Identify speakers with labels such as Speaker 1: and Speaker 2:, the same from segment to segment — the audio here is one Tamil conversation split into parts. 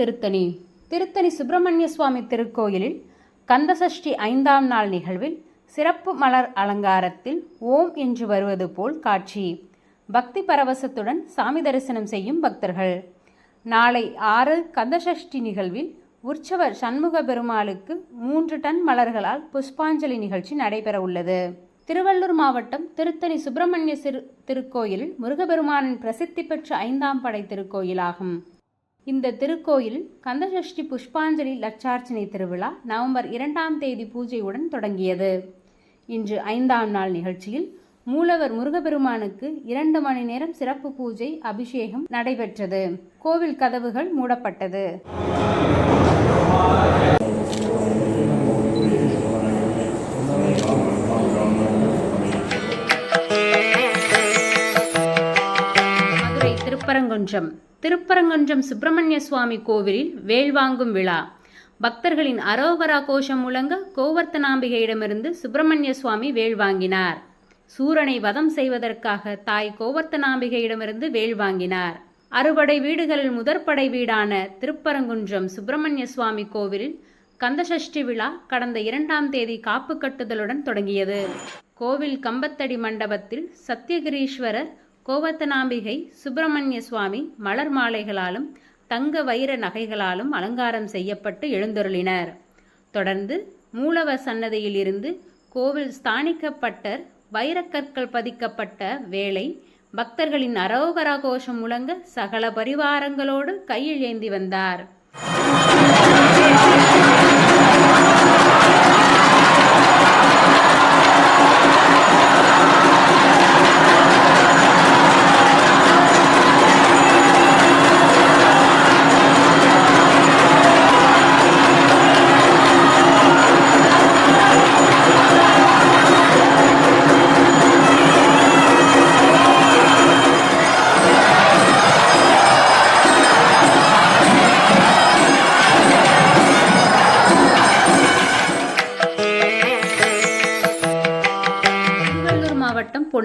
Speaker 1: திருத்தணி திருத்தணி சுப்பிரமணிய சுவாமி திருக்கோயிலில் கந்தசஷ்டி ஐந்தாம் நாள் நிகழ்வில் சிறப்பு மலர் அலங்காரத்தில் ஓம் என்று வருவது போல் காட்சி பக்தி பரவசத்துடன் சாமி தரிசனம் செய்யும் பக்தர்கள் நாளை ஆறு கந்தசஷ்டி நிகழ்வில் உற்சவர் சண்முக பெருமாளுக்கு மூன்று டன் மலர்களால் புஷ்பாஞ்சலி நிகழ்ச்சி நடைபெற உள்ளது திருவள்ளூர் மாவட்டம் திருத்தணி சுப்பிரமணிய சிறு திருக்கோயில் முருகபெருமானின் பிரசித்தி பெற்ற ஐந்தாம் படை திருக்கோயிலாகும் இந்த திருக்கோயில் கந்தசஷ்டி புஷ்பாஞ்சலி லட்சார்ச்சனை திருவிழா நவம்பர் இரண்டாம் தேதி பூஜையுடன் தொடங்கியது இன்று ஐந்தாம் நாள் நிகழ்ச்சியில் மூலவர் முருகபெருமானுக்கு இரண்டு மணி நேரம் சிறப்பு பூஜை அபிஷேகம் நடைபெற்றது கோவில் கதவுகள் மூடப்பட்டது மதுரை திருப்பரங்குன்றம் திருப்பரங்குன்றம் சுப்பிரமணிய சுவாமி கோவிலில் வேல் வாங்கும் விழா பக்தர்களின் அரோகரா கோஷம் முழங்க கோவர்த்தனாம்பிகையிடமிருந்து சுப்பிரமணிய சுவாமி வேல் வாங்கினார் சூரனை வதம் செய்வதற்காக தாய் கோவர்த்தனாம்பிகையிடமிருந்து வேல் வாங்கினார் அறுபடை வீடுகளில் முதற்படை வீடான திருப்பரங்குன்றம் சுப்பிரமணிய சுவாமி கோவிலில் கந்தசஷ்டி விழா கடந்த இரண்டாம் தேதி காப்பு கட்டுதலுடன் தொடங்கியது கோவில் கம்பத்தடி மண்டபத்தில் சத்தியகிரீஸ்வரர் கோவத்தனாம்பிகை சுப்பிரமணிய சுவாமி மலர் மாலைகளாலும் தங்க வைர நகைகளாலும் அலங்காரம் செய்யப்பட்டு எழுந்தருளினர் தொடர்ந்து மூலவ சன்னதியில் இருந்து கோவில் ஸ்தானிக்கப்பட்டர் வைரக்கற்கள் பதிக்கப்பட்ட வேளை பக்தர்களின் அரோகரா கோஷம் முழங்க சகல பரிவாரங்களோடு கையில் ஏந்தி வந்தார்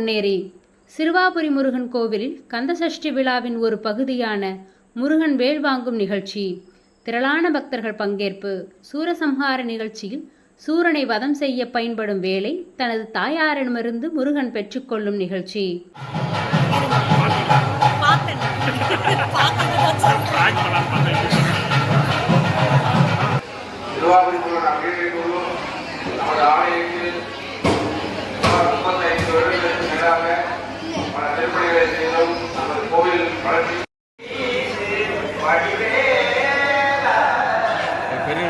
Speaker 1: பொன்னேரி சிறுவாபுரி முருகன் கோவிலில் கந்தசஷ்டி விழாவின் ஒரு பகுதியான முருகன் வேல் வாங்கும் நிகழ்ச்சி திரளான பக்தர்கள் பங்கேற்பு சூரசம்ஹார நிகழ்ச்சியில் சூரனை வதம் செய்ய பயன்படும் வேலை தனது தாயாரிடமிருந்து முருகன் பெற்றுக்கொள்ளும் நிகழ்ச்சி திருவாபுரி பெரிய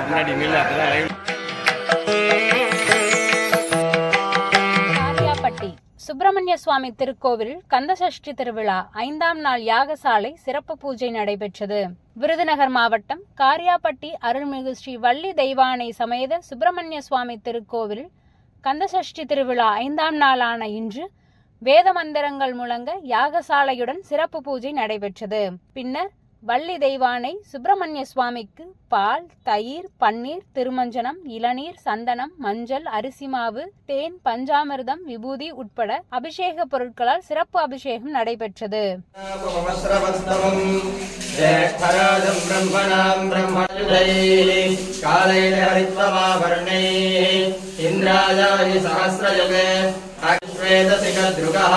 Speaker 1: சுப்பிரமணிய சுவாமி திருக்கோவில் கந்தசஷ்டி திருவிழா ஐந்தாம் நாள் யாகசாலை சிறப்பு பூஜை நடைபெற்றது விருதுநகர் மாவட்டம் காரியாப்பட்டி அருள்மிகு ஸ்ரீ வள்ளி தெய்வானை சமேத சுப்பிரமணிய சுவாமி திருக்கோவில் கந்தசஷ்டி திருவிழா ஐந்தாம் நாளான இன்று வேத மந்திரங்கள் முழங்க யாகசாலையுடன் சிறப்பு பூஜை நடைபெற்றது பின்னர் வள்ளி தெய்வானை சுப்பிரமணிய சுவாமிக்கு பால் தயிர் பன்னீர் திருமஞ்சனம் இளநீர் சந்தனம் மஞ்சள் அரிசி மாவு தேன் பஞ்சாமிர்தம் விபூதி உட்பட அபிஷேக பொருட்களால் சிறப்பு அபிஷேகம் நடைபெற்றது अग्वेदसिकदृगः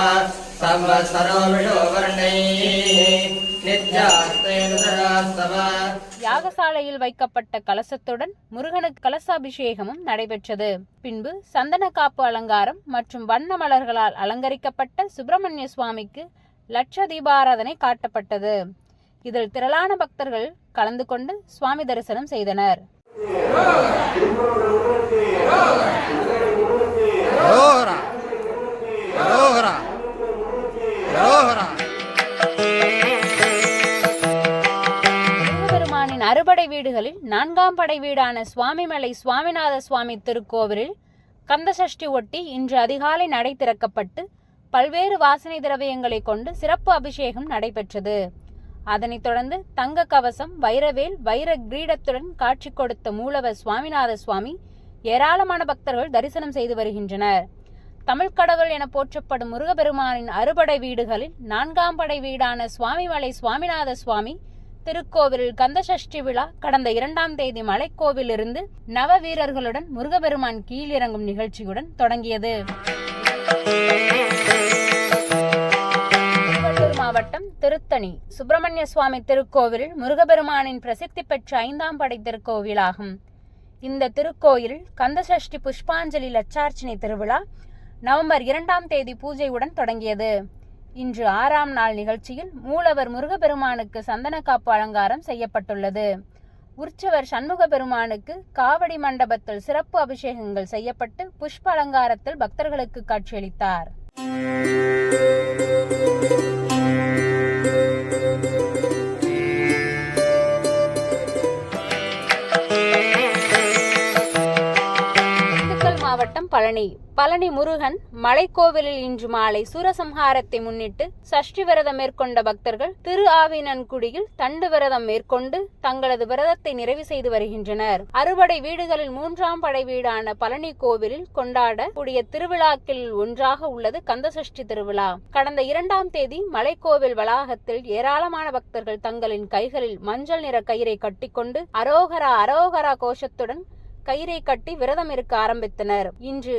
Speaker 1: யாகசாலையில் வைக்கப்பட்ட கலசத்துடன் முருகனுக்கு கலசாபிஷேகமும் நடைபெற்றது பின்பு சந்தன காப்பு அலங்காரம் மற்றும் வண்ண மலர்களால் அலங்கரிக்கப்பட்ட சுப்பிரமணிய சுவாமிக்கு லட்ச தீபாராதனை காட்டப்பட்டது இதில் திரளான பக்தர்கள் கலந்து கொண்டு சுவாமி தரிசனம் செய்தனர் படை வீடுகளில் நான்காம் படை வீடான சுவாமிமலை சுவாமிநாத சுவாமி திருக்கோவிலில் கந்தசஷ்டி ஒட்டி இன்று அதிகாலை நடை திறக்கப்பட்டு பல்வேறு வாசனை திரவியங்களை கொண்டு சிறப்பு அபிஷேகம் நடைபெற்றது அதனைத் தொடர்ந்து தங்க கவசம் வைரவேல் வைர கிரீடத்துடன் காட்சி கொடுத்த மூலவர் சுவாமிநாத சுவாமி ஏராளமான பக்தர்கள் தரிசனம் செய்து வருகின்றனர் தமிழ் கடவுள் என போற்றப்படும் முருகப்பெருமானின் அறுபடை வீடுகளில் நான்காம் படை வீடான சுவாமிமலை சுவாமிநாத சுவாமி திருக்கோவிலில் கந்தசஷ்டி விழா கடந்த இரண்டாம் தேதி மலைக்கோவிலிருந்து நவ வீரர்களுடன் முருகபெருமான் கீழிறங்கும் நிகழ்ச்சியுடன் தொடங்கியது மாவட்டம் திருத்தணி சுப்பிரமணிய சுவாமி திருக்கோவிலில் முருகபெருமானின் பிரசித்தி பெற்ற ஐந்தாம் படை திருக்கோவிலாகும் இந்த திருக்கோயிலில் கந்தசஷ்டி புஷ்பாஞ்சலி லட்சார்ச்சனை திருவிழா நவம்பர் இரண்டாம் தேதி பூஜையுடன் தொடங்கியது இன்று ஆறாம் நாள் நிகழ்ச்சியில் மூலவர் முருகப்பெருமானுக்கு காப்பு அலங்காரம் செய்யப்பட்டுள்ளது உற்சவர் சண்முக பெருமானுக்கு காவடி மண்டபத்தில் சிறப்பு அபிஷேகங்கள் செய்யப்பட்டு புஷ்ப அலங்காரத்தில் பக்தர்களுக்கு காட்சியளித்தார் பழனி பழனி முருகன் மலைக்கோவிலில் இன்று மாலை சூரசம்ஹாரத்தை முன்னிட்டு சஷ்டி விரதம் மேற்கொண்ட பக்தர்கள் திரு ஆவினன்குடியில் தண்டு விரதம் மேற்கொண்டு தங்களது விரதத்தை நிறைவு செய்து வருகின்றனர் அறுபடை வீடுகளில் மூன்றாம் படை வீடான பழனி கோவிலில் கொண்டாட கூடிய திருவிழாக்கில் ஒன்றாக உள்ளது கந்த சஷ்டி திருவிழா கடந்த இரண்டாம் தேதி மலைக்கோவில் வளாகத்தில் ஏராளமான பக்தர்கள் தங்களின் கைகளில் மஞ்சள் நிற கயிறை கட்டிக்கொண்டு அரோகரா அரோகரா கோஷத்துடன் கயிறை கட்டி விரதம் இருக்க ஆரம்பித்தனர் இன்று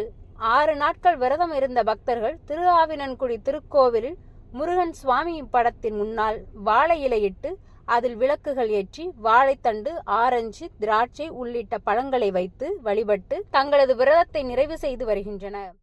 Speaker 1: ஆறு நாட்கள் விரதம் இருந்த பக்தர்கள் திருஆவினன்குடி திருக்கோவிலில் முருகன் சுவாமி படத்தின் முன்னால் வாழை இலையிட்டு அதில் விளக்குகள் ஏற்றி வாழைத்தண்டு ஆரஞ்சு திராட்சை உள்ளிட்ட பழங்களை வைத்து வழிபட்டு தங்களது விரதத்தை நிறைவு செய்து வருகின்றனர்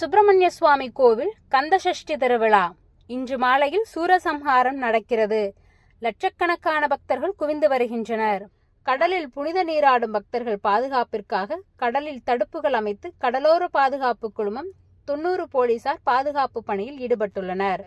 Speaker 1: சுப்பிரமணிய சுவாமி கோவில் கந்தசஷ்டி திருவிழா இன்று மாலையில் சூரசம்ஹாரம் நடக்கிறது லட்சக்கணக்கான பக்தர்கள் குவிந்து வருகின்றனர் கடலில் புனித நீராடும் பக்தர்கள் பாதுகாப்பிற்காக கடலில் தடுப்புகள் அமைத்து கடலோர பாதுகாப்பு குழுமம் தொன்னூறு போலீசார் பாதுகாப்பு பணியில் ஈடுபட்டுள்ளனர்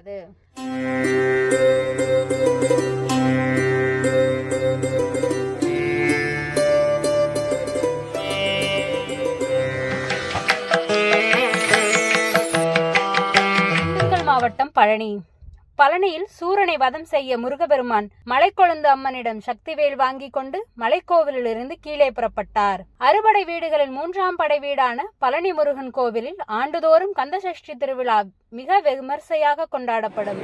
Speaker 1: பழனி பழனியில் சூரனை வதம் செய்ய முருகபெருமான் மலைக்கொழுந்து அம்மனிடம் சக்திவேல் வாங்கி கொண்டு மலைக்கோவிலிருந்து கீழே புறப்பட்டார் அறுபடை வீடுகளில் மூன்றாம் படை வீடான பழனி முருகன் கோவிலில் ஆண்டுதோறும் கந்தசஷ்டி திருவிழா மிக விமர்சையாக கொண்டாடப்படும்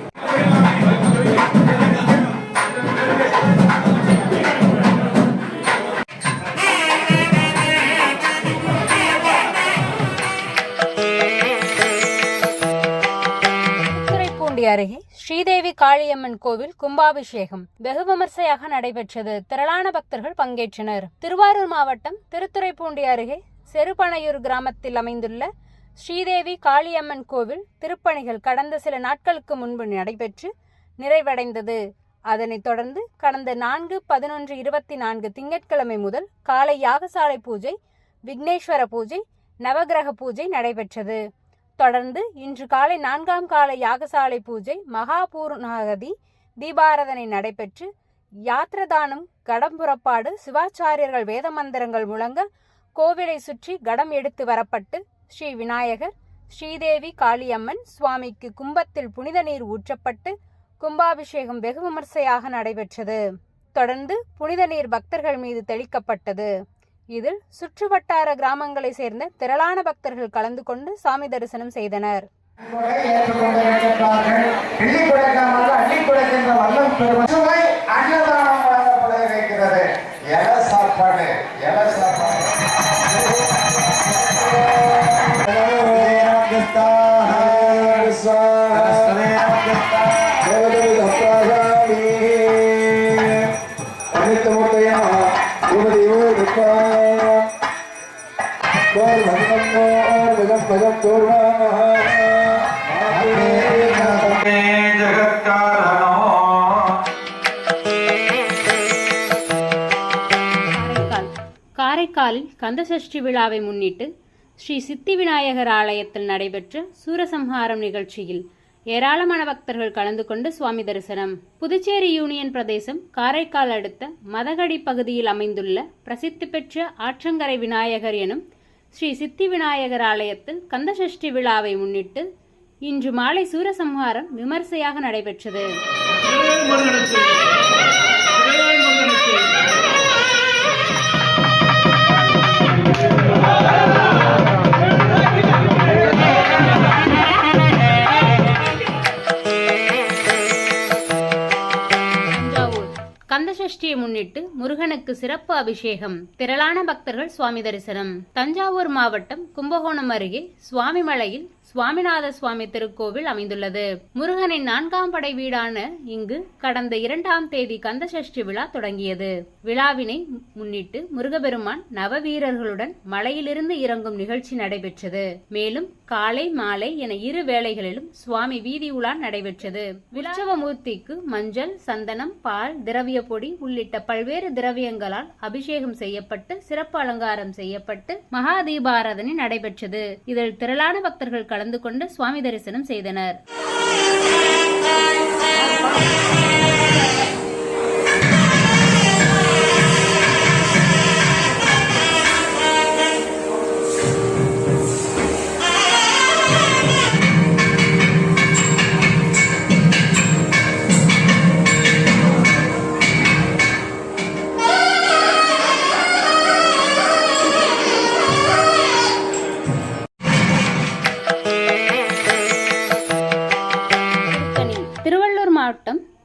Speaker 1: அருகே ஸ்ரீதேவி காளியம்மன் கோவில் கும்பாபிஷேகம் வெகு விமர்சையாக நடைபெற்றது திரளான பக்தர்கள் பங்கேற்றனர் திருவாரூர் மாவட்டம் திருத்துறைப்பூண்டி அருகே செருப்பனையூர் கிராமத்தில் அமைந்துள்ள ஸ்ரீதேவி காளியம்மன் கோவில் திருப்பணிகள் கடந்த சில நாட்களுக்கு முன்பு நடைபெற்று நிறைவடைந்தது அதனைத் தொடர்ந்து கடந்த நான்கு பதினொன்று இருபத்தி நான்கு திங்கட்கிழமை முதல் காலை யாகசாலை பூஜை விக்னேஸ்வர பூஜை நவகிரக பூஜை நடைபெற்றது தொடர்ந்து இன்று காலை நான்காம் கால யாகசாலை பூஜை மகாபூர்ணாகதி தீபாரதனை நடைபெற்று யாத்திரதானம் கடம் புறப்பாடு சிவாச்சாரியர்கள் வேத மந்திரங்கள் முழங்க கோவிலை சுற்றி கடம் எடுத்து வரப்பட்டு ஸ்ரீ விநாயகர் ஸ்ரீதேவி காளியம்மன் சுவாமிக்கு கும்பத்தில் புனித நீர் ஊற்றப்பட்டு கும்பாபிஷேகம் வெகு விமர்சையாக நடைபெற்றது தொடர்ந்து புனித நீர் பக்தர்கள் மீது தெளிக்கப்பட்டது இதில் சுற்றுவட்டார கிராமங்களை சேர்ந்த திரளான பக்தர்கள் கலந்து கொண்டு சாமி தரிசனம் செய்தனர் அனைத்து காரைக்காலில் கந்தசஷ்டி விழாவை முன்னிட்டு ஸ்ரீ சித்தி விநாயகர் ஆலயத்தில் நடைபெற்ற சூரசம்ஹாரம் நிகழ்ச்சியில் ஏராளமான பக்தர்கள் கலந்து கொண்டு சுவாமி தரிசனம் புதுச்சேரி யூனியன் பிரதேசம் காரைக்கால் அடுத்த மதகடி பகுதியில் அமைந்துள்ள பிரசித்தி பெற்ற ஆற்றங்கரை விநாயகர் எனும் ஸ்ரீ சித்தி விநாயகர் ஆலயத்தில் கந்தசஷ்டி விழாவை முன்னிட்டு இன்று மாலை சூரசம்ஹாரம் விமர்சையாக நடைபெற்றது முன்னிட்டு முருகனுக்கு சிறப்பு அபிஷேகம் திரளான பக்தர்கள் சுவாமி தரிசனம் தஞ்சாவூர் மாவட்டம் கும்பகோணம் அருகே சுவாமிமலையில் சுவாமிநாத சுவாமி திருக்கோவில் அமைந்துள்ளது முருகனின் நான்காம் படை வீடான இங்கு கடந்த இரண்டாம் தேதி கந்தசஷ்டி விழா தொடங்கியது விழாவினை முன்னிட்டு முருகபெருமான் நவ வீரர்களுடன் மலையிலிருந்து இறங்கும் நிகழ்ச்சி நடைபெற்றது மேலும் காலை மாலை என இரு வேளைகளிலும் சுவாமி வீதி உலா நடைபெற்றது விழாவ மூர்த்திக்கு மஞ்சள் சந்தனம் பால் திரவிய பொடி உள்ளிட்ட பல்வேறு திரவியங்களால் அபிஷேகம் செய்யப்பட்டு சிறப்பு அலங்காரம் செய்யப்பட்டு மகா தீபாராதனை நடைபெற்றது இதில் திரளான பக்தர்கள் கலந்து கலந்து கொண்டு சுவாமி தரிசனம் செய்தனர்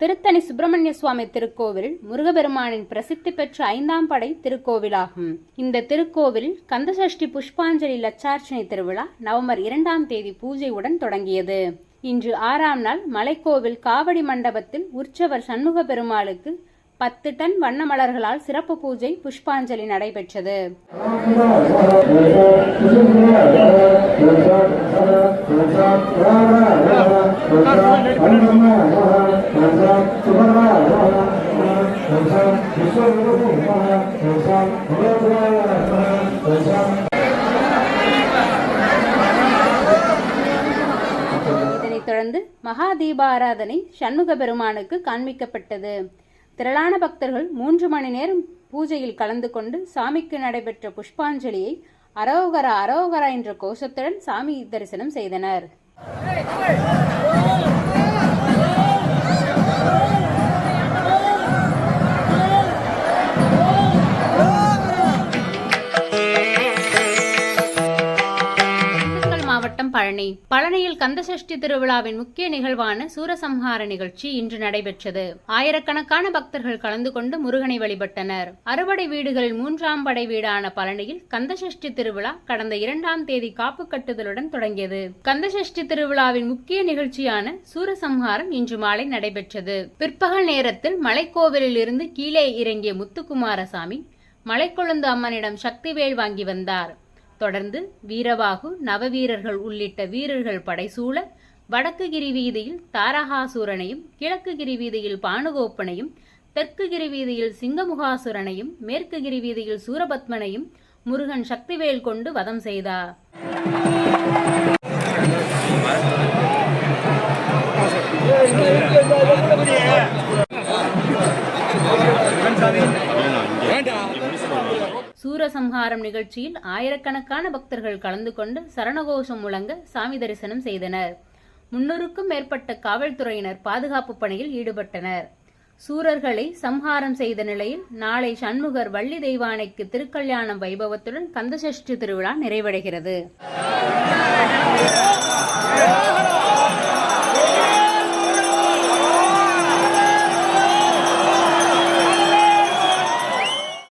Speaker 1: திருத்தணி சுப்பிரமணிய சுவாமி திருக்கோவில் முருகபெருமானின் பிரசித்தி பெற்ற ஐந்தாம் படை திருக்கோவிலாகும் இந்த திருக்கோவில் கந்தசஷ்டி புஷ்பாஞ்சலி லட்சார்ச்சனை திருவிழா நவம்பர் இரண்டாம் தேதி பூஜையுடன் தொடங்கியது இன்று ஆறாம் நாள் மலைக்கோவில் காவடி மண்டபத்தில் உற்சவர் சண்முக பெருமாளுக்கு பத்து டன் வண்ண மலர்களால் சிறப்பு பூஜை புஷ்பாஞ்சலி நடைபெற்றது இதனைத் தொடர்ந்து மகா தீபாராதனை சண்முக பெருமானுக்கு காண்பிக்கப்பட்டது திரளான பக்தர்கள் மூன்று மணி நேரம் பூஜையில் கலந்து கொண்டு சாமிக்கு நடைபெற்ற புஷ்பாஞ்சலியை அரோகரா அரோகரா என்ற கோஷத்துடன் சாமி தரிசனம் செய்தனர் பழனி பழனியில் கந்தசஷ்டி திருவிழாவின் முக்கிய நிகழ்வான சூரசம்ஹார நிகழ்ச்சி இன்று நடைபெற்றது ஆயிரக்கணக்கான பக்தர்கள் கலந்து கொண்டு முருகனை வழிபட்டனர் அறுபடை வீடுகளில் மூன்றாம் படை வீடான பழனியில் கந்தசஷ்டி திருவிழா கடந்த இரண்டாம் தேதி காப்பு கட்டுதலுடன் தொடங்கியது கந்தசஷ்டி திருவிழாவின் முக்கிய நிகழ்ச்சியான சூரசம்ஹாரம் இன்று மாலை நடைபெற்றது பிற்பகல் நேரத்தில் மலைக்கோவிலில் இருந்து கீழே இறங்கிய முத்துக்குமாரசாமி மலைக்கொழுந்து அம்மனிடம் சக்தி வேல் வாங்கி வந்தார் தொடர்ந்து வீரவாகு நவவீரர்கள் உள்ளிட்ட வீரர்கள் படைசூழ வடக்கு கிரிவீதியில் தாரகாசுரனையும் கிழக்கு கிரிவீதியில் பானுகோப்பனையும் தெற்கு கிரிவீதியில் சிங்கமுகாசுரனையும் மேற்கு கிரிவீதியில் சூரபத்மனையும் முருகன் சக்திவேல் கொண்டு வதம் செய்தார் சூரசம்ஹாரம் நிகழ்ச்சியில் ஆயிரக்கணக்கான பக்தர்கள் கலந்து கொண்டு சரணகோஷம் முழங்க சாமி தரிசனம் செய்தனர் முன்னூறுக்கும் மேற்பட்ட காவல்துறையினர் பாதுகாப்பு பணியில் ஈடுபட்டனர் சூரர்களை சம்ஹாரம் செய்த நிலையில் நாளை சண்முகர் வள்ளி தெய்வானைக்கு திருக்கல்யாணம் வைபவத்துடன் கந்தசஷ்டி திருவிழா நிறைவடைகிறது